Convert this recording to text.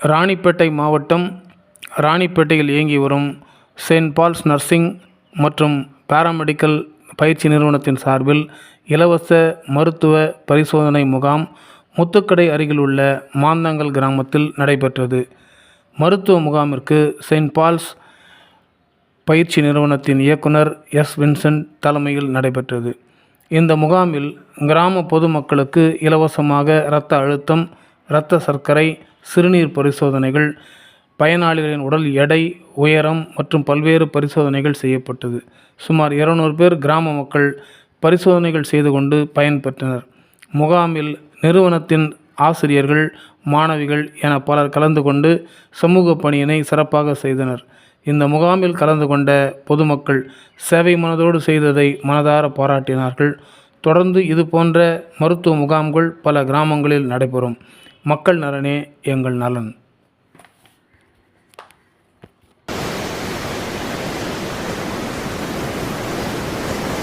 ராணிப்பேட்டை மாவட்டம் ராணிப்பேட்டையில் இயங்கி வரும் செயின்ட் பால்ஸ் நர்சிங் மற்றும் பாராமெடிக்கல் பயிற்சி நிறுவனத்தின் சார்பில் இலவச மருத்துவ பரிசோதனை முகாம் முத்துக்கடை அருகில் உள்ள மாந்தங்கல் கிராமத்தில் நடைபெற்றது. மருத்துவ முகாமிற்கு செயின்ட் பால்ஸ் பயிற்சி நிறுவனத்தின் இயக்குனர் எஸ் வின்சென்ட் தலைமையில் நடைபெற்றது. இந்த முகாமில் கிராம பொதுமக்களுக்கு இலவசமாக இரத்த அழுத்தம் இரத்த சர்க்கரை சிறுநீர் பரிசோதனைகள் பயனாளிகளின் உடல் எடை உயரம் மற்றும் பல்வேறு பரிசோதனைகள் செய்யப்பட்டது. சுமார் இருநூறு பேர் கிராம மக்கள் பரிசோதனைகள் செய்து கொண்டு பயன்பெற்றனர். முகாமில் நிறுவனத்தின் ஆசிரியர்கள் மாணவிகள் என பலர் கலந்து கொண்டு சமூக பணியினை சிறப்பாக செய்தனர். இந்த முகாமில் கலந்து கொண்ட பொதுமக்கள் சேவை மனதோடு செய்ததை மனதார பாராட்டினார்கள். தொடர்ந்து இது போன்ற மருத்துவ முகாம்கள் பல கிராமங்களில் நடைபெறும். மக்கள் நலனே எங்கள் நலன்.